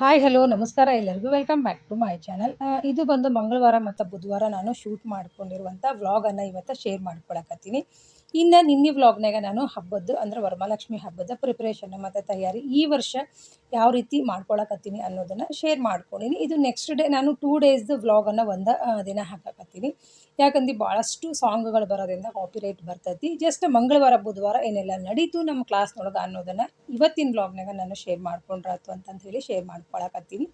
Hi hello ನಮಸ್ಕಾರ ಎಲ್ಲರಿಗೂ. Welcome back to my channel ಇದು ಬಂದು ಮಂಗಳವಾರ ಮತ್ತು ಬುಧವಾರ ನಾನು ಶೂಟ್ ಮಾಡ್ಕೊಂಡಿರುವಂಥ ವ್ಲಾಗನ್ನು ಇವತ್ತು ಶೇರ್ ಮಾಡ್ಕೊಳಕತ್ತೀನಿ. ಇನ್ನು ನಿನ್ನೆ ವ್ಲಾಗ್ನಾಗ ನಾನು ಹಬ್ಬದ್ದು, ಅಂದರೆ ವರಮಹಾಲಕ್ಷ್ಮಿ ಹಬ್ಬದ ಪ್ರಿಪ್ರೇಷನ್ ಮತ್ತು ತಯಾರಿ ಈ ವರ್ಷ ಯಾವ ರೀತಿ ಮಾಡ್ಕೊಳಕತ್ತೀನಿ ಅನ್ನೋದನ್ನು ಶೇರ್ ಮಾಡ್ಕೊಂಡಿನಿ. ಇದು ನೆಕ್ಸ್ಟ್ ಡೇ ನಾನು ಟೂ ಡೇಸ್ದು ವ್ಲಾಗನ್ನು ಒಂದು ದಿನ ದಿನ ಹಾಕಕತ್ತೀನಿ ಯಾಕಂದ್ರೆ ಭಾಳಷ್ಟು ಸಾಂಗ್ಗಳು ಬರೋದ್ರಿಂದ ಕಾಪಿರೈಟ್ ಬರ್ತೈತಿ. ಜಸ್ಟ್ ಮಂಗಳವಾರ, ಬುಧವಾರ ಏನೆಲ್ಲ ನಡೀತು ನಮ್ಮ ಕ್ಲಾಸ್ನೊಳಗೆ ಅನ್ನೋದನ್ನು ಇವತ್ತಿನ ಬ್ಲಾಗ್ನಾಗ ನಾನು ಶೇರ್ ಮಾಡ್ಕೊಂಡ್ರಾತು ಅಂತಂತ ಹೇಳಿ ಶೇರ್ ಮಾಡ್ಕೊಳಕತ್ತೀನಿ.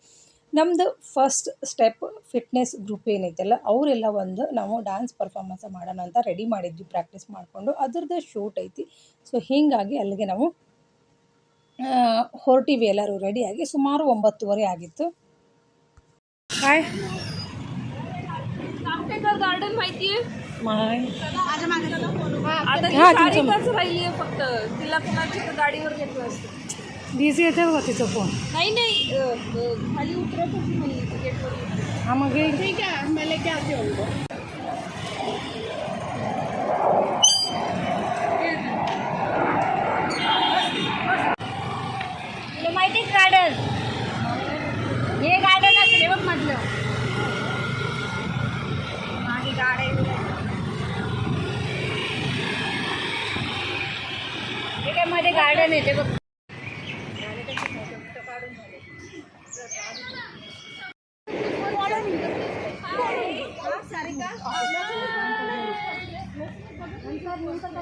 ನಮ್ಮದು ಫಸ್ಟ್ ಸ್ಟೆಪ್ ಫಿಟ್ನೆಸ್ ಗ್ರೂಪ್ ಏನೈತಲ್ಲ, ಅವರೆಲ್ಲ ಒಂದು ನಾವು ಡ್ಯಾನ್ಸ್ ಪರ್ಫಾರ್ಮೆನ್ಸ್ ಮಾಡೋಣ ಅಂತ ರೆಡಿ ಮಾಡಿದ್ವಿ ಪ್ರಾಕ್ಟೀಸ್ ಮಾಡಿಕೊಂಡು. ಅದ್ರದ್ದು ಶೂಟ್ ಐತಿ. ಸೊ ಹೀಗಾಗಿ ಅಲ್ಲಿಗೆ ನಾವು ಹೊರಟಿವಿ ಎಲ್ಲರೂ ರೆಡಿಯಾಗಿ ಸುಮಾರು ಒಂಬತ್ತುವರೆ ಆಗಿತ್ತು. ಹಾಯ್ गार्डन माहितीये? आता ही हा, तुमचं- बस राहिलीये फक्त. तिला कुणाची तर गाडीवर घेतलं असतं. बिझी येते बघा तिचं फोन नाही नाही. अ, अ, खाली उतरत होती मी तिकीटवर हा मग ये. ठीक आहे मैं लेके आती हूँ उनको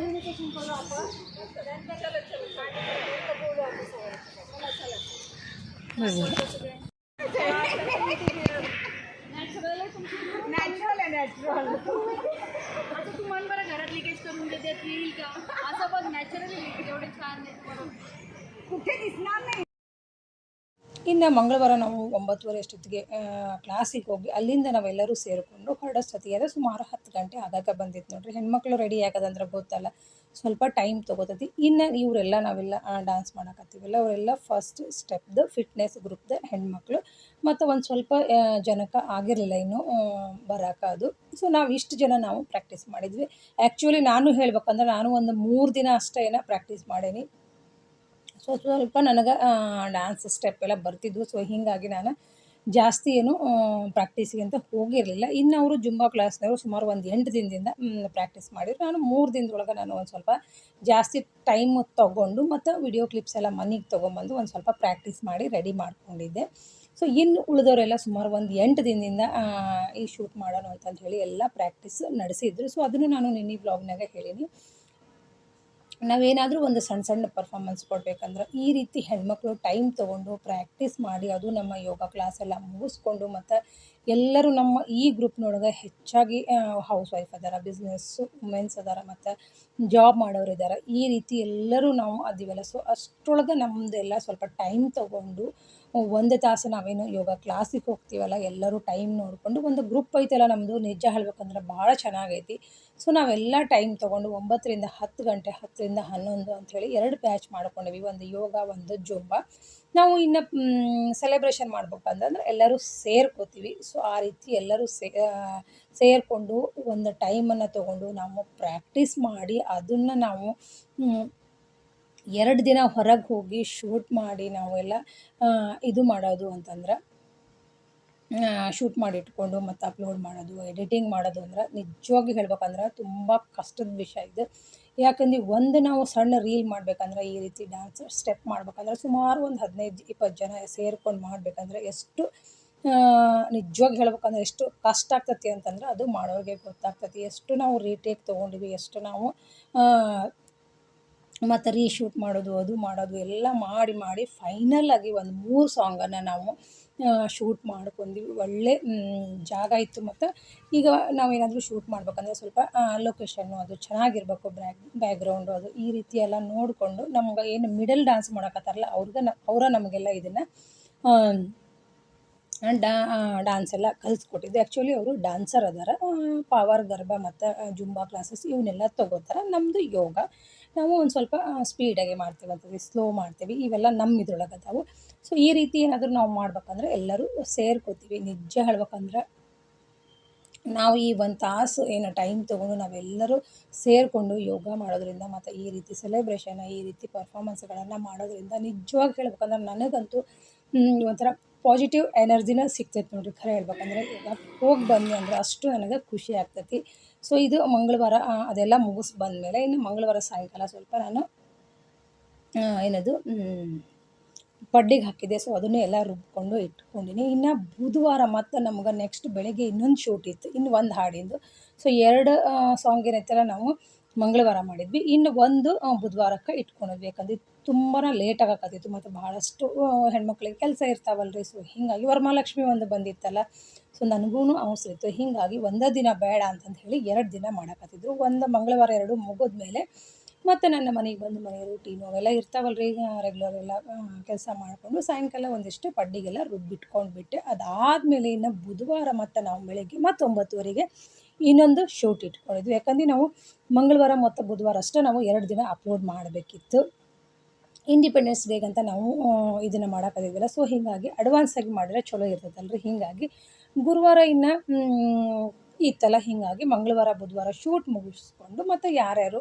कम्युनिकेशन करू आपण. लक्षात आणि बोलू आपण नॅचरल आहे नॅचरल आता तू मन बरं घरात लिकेज करून देते येईल का? असं बघ नॅचरल नॅचरली एवढे छान आहे कुठे दिसणार नाही. ಇನ್ನು ಮಂಗಳವಾರ ನಾವು ಒಂಬತ್ತುವರೆ ಅಷ್ಟೊತ್ತಿಗೆ ಕ್ಲಾಸಿಗೆ ಹೋಗಿ ಅಲ್ಲಿಂದ ನಾವೆಲ್ಲರೂ ಸೇರಿಕೊಂಡು ಹೊರಡೋಷ್ಟೊತ್ತಿಗೆ ಸುಮಾರು ಹತ್ತು ಗಂಟೆ ಆಗಾಗ ಬಂದಿತ್ತು ನೋಡ್ರಿ. ಹೆಣ್ಮಕ್ಳು ರೆಡಿ ಆಗೋದಂದ್ರೆ ಗೊತ್ತಲ್ಲ, ಸ್ವಲ್ಪ ಟೈಮ್ ತೊಗೋತೈತಿ. ಇನ್ನು ಇವರೆಲ್ಲ ನಾವೆಲ್ಲ ಡ್ಯಾನ್ಸ್ ಮಾಡಕತ್ತೀವಲ್ಲ ಅವರೆಲ್ಲ ಫಸ್ಟ್ ಸ್ಟೆಪ್ದು ಫಿಟ್ನೆಸ್ ಗ್ರೂಪ್ದು ಹೆಣ್ಮಕ್ಳು. ಮತ್ತು ಒಂದು ಸ್ವಲ್ಪ ಜನಕ್ಕೆ ಆಗಿರಲಿಲ್ಲ ಇನ್ನು ಬರೋಕೆ ಅದು. ಸೊ ನಾವು ಇಷ್ಟು ಜನ ನಾವು ಪ್ರಾಕ್ಟೀಸ್ ಮಾಡಿದ್ವಿ. ಆ್ಯಕ್ಚುಲಿ ನಾನು ಹೇಳ್ಬೇಕಂದ್ರೆ ನಾನು ಒಂದು ಮೂರು ದಿನ ಅಷ್ಟೇ ಏನೋ ಪ್ರಾಕ್ಟೀಸ್ ಮಾಡೀನಿ. ಸೊ ಸ್ವಲ್ಪ ನನಗೆ ಡ್ಯಾನ್ಸ್ ಸ್ಟೆಪ್ ಎಲ್ಲ ಬರ್ತಿದ್ವು. ಸೊ ಹೀಗಾಗಿ ನಾನು ಜಾಸ್ತಿ ಏನು ಪ್ರಾಕ್ಟೀಸಿಗೆ ಅಂತ ಹೋಗಿರಲಿಲ್ಲ. ಇನ್ನು ಅವರು ಜುಂಬಾ ಕ್ಲಾಸ್ನವರು ಸುಮಾರು ಒಂದು ಎಂಟು ದಿನದಿಂದ ಪ್ರಾಕ್ಟೀಸ್ ಮಾಡಿದ್ರು. ನಾನು ಮೂರು ದಿನದೊಳಗೆ ನಾನು ಒಂದು ಸ್ವಲ್ಪ ಜಾಸ್ತಿ ಟೈಮ್ ತೊಗೊಂಡು ಮತ್ತು ವಿಡಿಯೋ ಕ್ಲಿಪ್ಸ್ ಎಲ್ಲ ಮನೆಗೆ ತೊಗೊಂಬಂದು ಒಂದು ಸ್ವಲ್ಪ ಪ್ರಾಕ್ಟೀಸ್ ಮಾಡಿ ರೆಡಿ ಮಾಡ್ಕೊಂಡಿದ್ದೆ. ಸೊ ಇನ್ನು ಉಳಿದವರೆಲ್ಲ ಸುಮಾರು ಒಂದು ಎಂಟು ದಿನದಿಂದ ಈ ಶೂಟ್ ಮಾಡೋಣ ಅಂತಂತ ಹೇಳಿ ಎಲ್ಲ ಪ್ರಾಕ್ಟೀಸ್ ನಡೆಸಿದ್ರು. ಸೊ ಅದನ್ನು ನಾನು ನಿನ್ನೆ ಬ್ಲಾಗ್ನಾಗ ಹೇಳೀನಿ. ನಾವೇನಾದರೂ ಒಂದು ಸಣ್ಣ ಸಣ್ಣ ಪರ್ಫಾರ್ಮೆನ್ಸ್ ಕೊಡಬೇಕಂದ್ರೆ ಈ ರೀತಿ ಹೆಣ್ಮಕ್ಳು ಟೈಮ್ ತೊಗೊಂಡು ಪ್ರಾಕ್ಟೀಸ್ ಮಾಡಿ ಅದು ನಮ್ಮ ಯೋಗ ಕ್ಲಾಸ್ ಎಲ್ಲ ಮುಗಿಸ್ಕೊಂಡು ಮತ್ತು ಎಲ್ಲರೂ ನಮ್ಮ ಈ ಗ್ರೂಪ್ನೊಳಗೆ ಹೆಚ್ಚಾಗಿ ಹೌಸ್ ವೈಫ್ ಅದಾರ ಬಿಸ್ನೆಸ್ಸು ವುಮೆನ್ಸ್ ಅದಾರ, ಮತ್ತು ಜಾಬ್ ಮಾಡೋರು ಇದ್ದಾರೆ ಈ ರೀತಿ ಎಲ್ಲರೂ ನಾವು ಅದೀವಲ್ಲ. ಸೊ ಅಷ್ಟರೊಳಗೆ ನಮ್ಮದೆಲ್ಲ ಸ್ವಲ್ಪ ಟೈಮ್ ತೊಗೊಂಡು, ಒಂದು ತಾಸು ನಾವೇನು ಯೋಗ ಕ್ಲಾಸಿಗೆ ಹೋಗ್ತೀವಲ್ಲ, ಎಲ್ಲರೂ ಟೈಮ್ ನೋಡಿಕೊಂಡು ಒಂದು ಗ್ರೂಪ್ ಐತಲ್ಲ ನಮ್ಮದು ನಿಜ ಹೇಳ್ಬೇಕಂದ್ರೆ ಭಾಳ ಚೆನ್ನಾಗೈತಿ. ಸೊ ನಾವೆಲ್ಲ ಟೈಮ್ ತೊಗೊಂಡು ಒಂಬತ್ತರಿಂದ ಹತ್ತು ಗಂಟೆ, ಹತ್ತರಿಂದ ಹನ್ನೊಂದು ಅಂಥೇಳಿ ಎರಡು ಬ್ಯಾಚ್ ಮಾಡ್ಕೊಂಡಿವಿ. ಒಂದು ಯೋಗ, ಒಂದು ಜುಂಬಾ. ನಾವು ಇನ್ನು ಸೆಲೆಬ್ರೇಷನ್ ಮಾಡ್ಬೇಕಂತಂದ್ರೆ ಎಲ್ಲರೂ ಸೇರ್ಕೋತೀವಿ. ಸೊ ಆ ರೀತಿ ಎಲ್ಲರೂ ಸೇ ಸೇರಿಕೊಂಡು ಒಂದು ಟೈಮನ್ನು ತಗೊಂಡು ನಾವು ಪ್ರಾಕ್ಟೀಸ್ ಮಾಡಿ ಅದನ್ನು ನಾವು ಎರಡು ದಿನ ಹೊರಗೆ ಹೋಗಿ ಶೂಟ್ ಮಾಡಿ ನಾವೆಲ್ಲ ಇದು ಮಾಡೋದು ಅಂತಂದ್ರೆ ಶೂಟ್ ಮಾಡಿ ಇಟ್ಕೊಂಡು ಮತ್ತು ಅಪ್ಲೋಡ್ ಮಾಡೋದು ಎಡಿಟಿಂಗ್ ಮಾಡೋದು ಅಂದ್ರೆ ನಿಜವಾಗಿ ಹೇಳ್ಬೇಕಂದ್ರೆ ತುಂಬ ಕಷ್ಟದ ವಿಷಯ ಇದು. ಯಾಕಂದ್ರೆ ಒಂದು ನಾವು ಸಣ್ಣ ರೀಲ್ ಮಾಡ್ಬೇಕಂದ್ರೆ ಈ ರೀತಿ ಡ್ಯಾನ್ಸ್ ಸ್ಟೆಪ್ ಮಾಡ್ಬೇಕಂದ್ರೆ ಸುಮಾರು ಒಂದು ಹದಿನೈದು ಇಪ್ಪತ್ತು ಜನ ಸೇರ್ಕೊಂಡು ಮಾಡಬೇಕಂದ್ರೆ ಎಷ್ಟು ನಿಜವಾಗಿ ಹೇಳ್ಬೇಕಂದ್ರೆ ಎಷ್ಟು ಕಷ್ಟ ಆಗ್ತತಿ ಅಂತಂದ್ರೆ ಅದು ಮಾಡೋರಿಗೆ ಗೊತ್ತಾಗ್ತತಿ. ಎಷ್ಟು ನಾವು ರೀಟೇಕ್ ತೊಗೊಂಡಿವಿ, ಎಷ್ಟು ನಾವು ಮತ್ತು ರೀಶೂಟ್ ಮಾಡೋದು, ಅದು ಮಾಡೋದು, ಎಲ್ಲ ಮಾಡಿ ಮಾಡಿ ಫೈನಲ್ ಆಗಿ ಒಂದು ಮೂರು ಸಾಂಗನ್ನು ನಾವು ಶೂಟ್ ಮಾಡ್ಕೊಂಡ್ವಿ. ಒಳ್ಳೆ ಜಾಗ ಇತ್ತು ಮತ್ತು. ಈಗ ನಾವೇನಾದರೂ ಶೂಟ್ ಮಾಡ್ಬೇಕಂದ್ರೆ ಸ್ವಲ್ಪ ಲೊಕೇಶನ್ನು ಅದು ಚೆನ್ನಾಗಿರ್ಬೇಕು ಬ್ಯಾಕ್ ಬ್ಯಾಕ್ಗ್ರೌಂಡು ಅದು ಈ ರೀತಿ ಎಲ್ಲ ನೋಡಿಕೊಂಡು ನಮ್ಗೆ ಏನು ಮಿಡಲ್ ಡ್ಯಾನ್ಸ್ ಮಾಡೋಕತ್ತಾರಲ್ಲ ಅವ್ರಿಗೆ ನ, ಅವರ ನಮಗೆಲ್ಲ ಇದನ್ನು ಡಾ ಡಾನ್ಸ್ ಎಲ್ಲ ಕಲಿಸ್ಕೊಟ್ಟಿದ್ದು. ಆ್ಯಕ್ಚುಲಿ ಅವರು ಡ್ಯಾನ್ಸರ್ ಅದಾರ ಪವರ್ ಗರ್ಭ ಮತ್ತು ಜುಂಬಾ ಕ್ಲಾಸಸ್ ಇವನ್ನೆಲ್ಲ ತೊಗೋತಾರೆ. ನಮ್ಮದು ಯೋಗ. ನಾವು ಒಂದು ಸ್ವಲ್ಪ ಸ್ಪೀಡಾಗಿ ಮಾಡ್ತೀವಿ ಸ್ಲೋ ಮಾಡ್ತೀವಿ. ಇವೆಲ್ಲ ನಮ್ಮ ಇದ್ರೊಳಗೆ ಅದಾವು. ಸೊ ಈ ರೀತಿ ಏನಾದರೂ ನಾವು ಮಾಡ್ಬೇಕಂದ್ರೆ ಎಲ್ಲರೂ ಸೇರ್ಕೋತೀವಿ. ನಿಜ ಹೇಳ್ಬೇಕಂದ್ರೆ ನಾವು ಈ ಒಂದು ತಾಸು ಏನು ಟೈಮ್ ತೊಗೊಂಡು ನಾವೆಲ್ಲರೂ ಸೇರಿಕೊಂಡು ಯೋಗ ಮಾಡೋದ್ರಿಂದ ಮತ್ತು ಈ ರೀತಿ ಸೆಲೆಬ್ರೇಷನ್ ಈ ರೀತಿ ಪರ್ಫಾರ್ಮೆನ್ಸ್ಗಳನ್ನು ಮಾಡೋದ್ರಿಂದ ನಿಜವಾಗಿ ಹೇಳ್ಬೇಕಂದ್ರೆ ನನಗಂತೂ ಒಂಥರ ಪಾಸಿಟಿವ್ ಎನರ್ಜಿನ ಸಿಗ್ತೈತೆ ನೋಡಿರಿ. ಖರೆ ಹೇಳ್ಬೇಕಂದ್ರೆ ಈಗ ಹೋಗಿ ಬಂದ್ವಿ ಅಂದ್ರೆ ಅಷ್ಟು ನನಗೆ ಖುಷಿ ಆಗ್ತೈತಿ. ಸೊ ಇದು ಮಂಗಳವಾರ ಅದೆಲ್ಲ ಮುಗಿಸ್ ಬಂದಮೇಲೆ ಇನ್ನು ಮಂಗಳವಾರ ಸಾಯಂಕಾಲ ಸ್ವಲ್ಪ ನಾನು ಏನದು ಪಡ್ಡಿಗೆ ಹಾಕಿದೆ. ಸೊ ಅದನ್ನು ಎಲ್ಲ ರುಬ್ಕೊಂಡು ಇಟ್ಕೊಂಡಿನಿ. ಇನ್ನು ಬುಧವಾರ ಮತ್ತು ನಮ್ಗೆ ನೆಕ್ಸ್ಟ್ ಬೆಳಗ್ಗೆ ಇನ್ನೊಂದು ಶೂಟ್ ಇತ್ತು. ಇನ್ನು ಒಂದು ಹಾಡಿಂದು. ಸೊ ಎರಡು ಸಾಂಗ್ ಏನೈತಲ್ಲ ನಾವು ಮಂಗಳವಾರ ಮಾಡಿದ್ವಿ. ಇನ್ನು ಒಂದು ಬುಧವಾರಕ್ಕೆ ಇಟ್ಕೊಂಡಿದ್ವಿ ಯಾಕಂದ್ರೆ ತುಂಬಾ ಲೇಟ್ ಆಗಕತ್ತಿತ್ತು ಮತ್ತು ಭಾಳಷ್ಟು ಹೆಣ್ಮಕ್ಳಿಗೆ ಕೆಲಸ ಇರ್ತಾವಲ್ರಿ. ಸೊ ಹೀಗಾಗಿ ವರಮಹಾಲಕ್ಷ್ಮಿ ಒಂದು ಬಂದಿತ್ತಲ್ಲ. ಸೊ ನನಗೂ ಅವಸರಿತ್ತು ಹೀಗಾಗಿ ಒಂದೇ ದಿನ ಬೇಡ ಅಂತಂದು ಹೇಳಿ ಎರಡು ದಿನ ಮಾಡಕತ್ತಿದ್ರು. ಒಂದು ಮಂಗಳವಾರ, ಎರಡು ಮುಗಿದ್ಮೇಲೆ ಮತ್ತು ನನ್ನ ಮನೆಗೆ ಬಂದು ಮನೆ ರೂಟೀನು ಅವೆಲ್ಲ ಇರ್ತಾವಲ್ರಿ ಈಗ ರೆಗ್ಯುಲರ್ ಎಲ್ಲ ಕೆಲಸ ಮಾಡಿಕೊಂಡು ಸಾಯಂಕಾಲ ಒಂದಿಷ್ಟು ಪಡ್ಡಿಗೆಲ್ಲ ರುಬ್ಬಿಟ್ಕೊಂಡ್ಬಿಟ್ಟೆ ಅದಾದಮೇಲೆ ಇನ್ನು ಬುಧವಾರ ಮತ್ತು ನಾವು ಬೆಳಗ್ಗೆ ಮತ್ತು ಒಂಬತ್ತುವರೆಗೆ ಇನ್ನೊಂದು ಶೂಟ್ ಇಟ್ಕೊಂಡಿದ್ವಿ. ಯಾಕಂದ್ರೆ ನಾವು ಮಂಗಳವಾರ ಮತ್ತು ಬುಧವಾರ ಅಷ್ಟೇ ನಾವು ಎರಡು ದಿನ ಅಪ್ಲೋಡ್ ಮಾಡಬೇಕಿತ್ತು. ಇಂಡಿಪೆಂಡೆನ್ಸ್ ಡೇಗಂತ ನಾವು ಇದನ್ನು ಮಾಡೋಕ್ಕಾಗಿದ್ದಿಲ್ಲ ಸೊ ಹೀಗಾಗಿ ಅಡ್ವಾನ್ಸಾಗಿ ಮಾಡಿದ್ರೆ ಚಲೋ ಇರ್ತೈತಲ್ರಿ. ಹೀಗಾಗಿ ಗುರುವಾರ ಇನ್ನು ಇತ್ತಲ್ಲ ಹೀಗಾಗಿ ಮಂಗಳವಾರ, ಬುಧವಾರ ಶೂಟ್ ಮುಗಿಸ್ಕೊಂಡು ಮತ್ತು ಯಾರ್ಯಾರು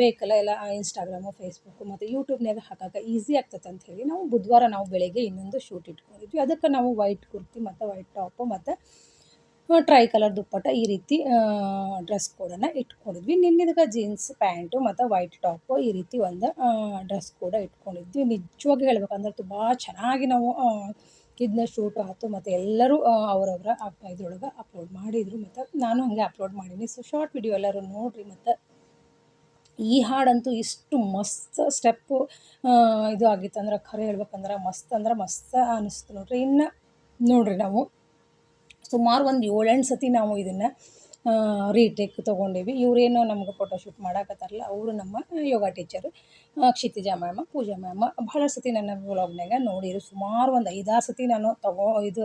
ಬೇಕಲ್ಲ ಎಲ್ಲ ಇನ್ಸ್ಟಾಗ್ರಾಮು ಫೇಸ್ಬುಕ್ಕು ಮತ್ತು ಯೂಟ್ಯೂಬ್ನಾಗ ಹಾಕಕ್ಕೆ ಈಸಿ ಆಗ್ತೈತೆ ಅಂತ ಹೇಳಿ ನಾವು ಬುಧವಾರ ನಾವು ಬೆಳಗ್ಗೆ ಇನ್ನೊಂದು ಶೂಟ್ ಇಟ್ಕೊಂಡಿದ್ವಿ. ಅದಕ್ಕೆ ನಾವು ವೈಟ್ ಕುರ್ತಿ ಮತ್ತು ವೈಟ್ ಟಾಪು ಮತ್ತು ಟ್ರೈ ಕಲರ್ ದುಪ್ಪಟ್ಟ ಈ ರೀತಿ ಡ್ರೆಸ್ ಕೋಡನ್ನು ಇಟ್ಕೊಂಡಿದ್ವಿ. ನಿನ್ನೆದಕ್ಕೆ ಜೀನ್ಸ್ ಪ್ಯಾಂಟು ಮತ್ತು ವೈಟ್ ಟಾಪು ಈ ರೀತಿ ಒಂದು ಡ್ರೆಸ್ ಕೂಡ ಇಟ್ಕೊಂಡಿದ್ವಿ. ನಿಜವಾಗಿ ಹೇಳ್ಬೇಕಂದ್ರೆ ತುಂಬ ಚೆನ್ನಾಗಿ ನಾವು ಇದನ್ನ ಶೂಟ್ ಆಯಿತು, ಮತ್ತು ಎಲ್ಲರೂ ಅವರವರ ಇದ್ರೊಳಗೆ ಅಪ್ಲೋಡ್ ಮಾಡಿದರು. ಮತ್ತು ನಾನು ಹಾಗೆ ಅಪ್ಲೋಡ್ ಮಾಡೀನಿ. ಸೊ ಶಾರ್ಟ್ ವಿಡಿಯೋ ಎಲ್ಲರೂ ನೋಡಿರಿ, ಮತ್ತು ಈ ಹಾಡಂತೂ ಇಷ್ಟು ಮಸ್ತ್ ಸ್ಟೆಪ್ಪು ಇದು ಆಗಿತ್ತು ಅಂದ್ರೆ ಖರೆ ಹೇಳ್ಬೇಕಂದ್ರೆ ಮಸ್ತ್ ಅಂದ್ರೆ ಮಸ್ತ್ ಅನ್ನಿಸ್ತು ನೋಡ್ರಿ. ಇನ್ನು ನೋಡ್ರಿ ನಾವು ಸುಮಾರು ಒಂದು ಏಳೆಂಟು ಸತಿ ನಾವು ಇದನ್ನು ರೀಟೇಕ್ ತೊಗೊಂಡೀವಿ. ಇವರೇನೋ ನಮ್ಗೆ ಫೋಟೋಶೂಟ್ ಮಾಡಾಕತ್ತಾರಲ್ಲ, ಅವರು ನಮ್ಮ yoga teacher Kshitija ma'am, Pooja ma'am. ಭಾಳ ಸತಿ ನನ್ನ ವ್ಲಾಗ್ನಾಗ ನೋಡಿರು. ಸುಮಾರು ಒಂದು ಐದಾರು ಸತಿ ನಾನು ತಗೋ, ಇದು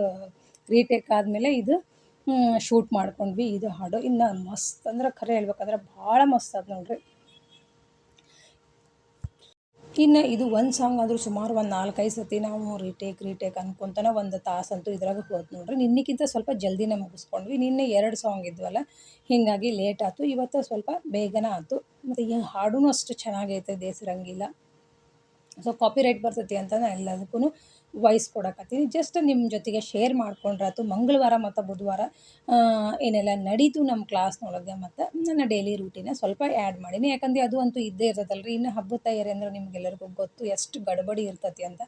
ರೀಟೇಕ್ ಆದಮೇಲೆ ಇದು ಶೂಟ್ ಮಾಡ್ಕೊಂಡ್ವಿ. ಇದು ಹಾಡು. ಇನ್ನು ಮಸ್ತ್ ಅಂದ್ರೆ, ಖರೆ ಹೇಳ್ಬೇಕಂದ್ರೆ, ಭಾಳ ಮಸ್ತ್ ಅದು ನೋಡ್ರಿ. ಇನ್ನು ಇದು ಒಂದು ಸಾಂಗ್ ಆದರೂ ಸುಮಾರು ಒಂದು ನಾಲ್ಕೈದು ಸತಿ ನಾವು ರೀಟೇಕ್ ರೀಟೇಕ್ ಅನ್ಕೊಂತನ ಒಂದು ತಾಸಂತೂ ಇದ್ರಾಗ ಹೋದ್ ನೋಡ್ರಿ. ನಿನ್ನಕ್ಕಿಂತ ಸ್ವಲ್ಪ ಜಲ್ದಿನೇ ಮುಗಿಸ್ಕೊಂಡ್ವಿ. ನಿನ್ನೆ ಎರಡು ಸಾಂಗ್ ಇದ್ವಲ್ಲ, ಹೀಗಾಗಿ ಲೇಟ್ ಆಯ್ತು ಇವತ್ತು ಸ್ವಲ್ಪ ಬೇಗನೆ ಆಯ್ತು ಮತ್ತು ಈ ಹಾಡೂ ಅಷ್ಟು ಚೆನ್ನಾಗೈತೆ, ದೇಸರಂಗಿಲ್ಲ. ಸೊ ಕಾಪಿರೈಟ್ ಬರ್ತೈತಿ ಅಂತ ಎಲ್ಲದಕ್ಕೂ ವಾಯ್ಸ್ ಕೊಡಕತ್ತೀನಿ ಜಸ್ಟ್ ನಿಮ್ಮ ಜೊತೆಗೆ ಶೇರ್ ಮಾಡ್ಕೊಂಡ್ರಾತು ಮಂಗಳವಾರ ಮತ್ತು ಬುಧವಾರ ಏನೆಲ್ಲ ನಡೀತು ನಮ್ಮ ಕ್ಲಾಸ್ನೊಳಗೆ ಮತ್ತು ನನ್ನ ಡೈಲಿ ರೂಟೀನ ಸ್ವಲ್ಪ ಆ್ಯಡ್ ಮಾಡೀನಿ. ಯಾಕಂದ್ರೆ ಅದು ಅಂತೂ ಇದ್ದೇ ಇರ್ತದಲ್ಲ ರೀ ಇನ್ನು ಹಬ್ಬದ ತಯಾರಿ ಅಂದ್ರೆ ನಿಮ್ಗೆಲ್ಲರಿಗೂ ಗೊತ್ತು ಎಷ್ಟು ಗಡಬಡಿ ಇರ್ತತಿ ಅಂತ.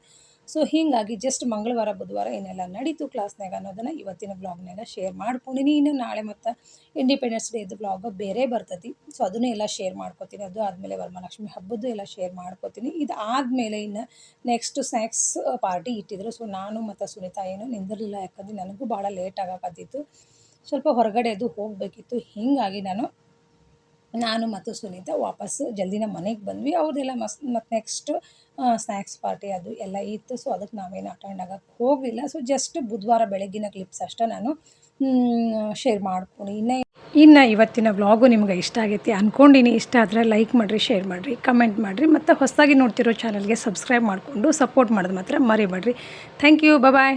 ಸೊ ಹೀಗಾಗಿ ಜಸ್ಟ್ ಮಂಗಳವಾರ, ಬುಧವಾರ ಏನೆಲ್ಲ ನಡೀತು ಕ್ಲಾಸ್ನಾಗ ಅನ್ನೋದನ್ನು ಇವತ್ತಿನ ಬ್ಲಾಗ್ನಾಗ ಶೇರ್ ಮಾಡ್ಕೊಂಡಿನಿ. ಇನ್ನು ನಾಳೆ ಮತ್ತು ಇಂಡಿಪೆಂಡೆನ್ಸ್ ಡೇದು ಬ್ಲಾಗ್ ಬೇರೆ ಬರ್ತೈತಿ. ಸೊ ಅದನ್ನು ಎಲ್ಲ ಶೇರ್ ಮಾಡ್ಕೋತೀನಿ. ಅದು ಆದಮೇಲೆ ವರಮಹಾಲಕ್ಷ್ಮಿ ಹಬ್ಬದ್ದು ಎಲ್ಲ ಶೇರ್ ಮಾಡ್ಕೋತೀನಿ. ಇದು ಆದಮೇಲೆ ಇನ್ನು ನೆಕ್ಸ್ಟ್ ಸ್ನ್ಯಾಕ್ಸ್ ಪಾರ್ಟಿ ಇಟ್ಟಿದ್ರು. ಸೊ ನಾನು ಮತ್ತು ಸುನೀತಾ ಏನು ನಿಂದಿರಲಿಲ್ಲ ಯಾಕಂದ್ರೆ ನನಗೂ ಭಾಳ ಲೇಟ್ ಆಗಕತ್ತಿತ್ತು. ಸ್ವಲ್ಪ ಹೊರಗಡೆ ಅದು ಹೋಗಬೇಕಿತ್ತು. ಹೀಗಾಗಿ ನಾನು ನಾನು ಮತ್ತು ಸುನೀತಾ ವಾಪಸ್ಸು ಜಲ್ದಿನ ಮನೆಗೆ ಬಂದ್ವಿ. ಅವ್ರದ್ದೆಲ್ಲ ಮಸ್ತ್ ಮತ್ತು ನೆಕ್ಸ್ಟ್ ಸ್ನ್ಯಾಕ್ಸ್ ಪಾರ್ಟಿ ಅದು ಎಲ್ಲ ಇತ್ತು. ಸೊ ಅದಕ್ಕೆ ನಾವೇನು ಅಟೆಂಡ್ ಆಗಕ್ಕೆ ಹೋಗಲಿಲ್ಲ. ಸೊ ಜಸ್ಟ್ ಬುಧವಾರ ಬೆಳಗ್ಗಿನ ಕ್ಲಿಪ್ಸ್ ಅಷ್ಟೇ ನಾನು ಶೇರ್ ಮಾಡ್ಕೊಂಡು. ಇನ್ನು ಇನ್ನು ಇವತ್ತಿನ ವ್ಲಾಗು ನಿಮ್ಗೆ ಇಷ್ಟ ಆಗೈತಿ ಅಂದ್ಕೊಂಡಿನಿ ಇಷ್ಟ ಆದರೆ ಲೈಕ್ ಮಾಡಿರಿ ಶೇರ್ ಮಾಡಿರಿ ಕಮೆಂಟ್ ಮಾಡಿರಿ. ಮತ್ತು ಹೊಸದಾಗಿ ನೋಡ್ತಿರೋ ಚಾನಲ್ಗೆ ಸಬ್ಸ್ಕ್ರೈಬ್ ಮಾಡಿಕೊಂಡು ಸಪೋರ್ಟ್ ಮಾಡೋದು ಮಾತ್ರ ಮರಿಬೇಡ್ರಿ. Thank you bye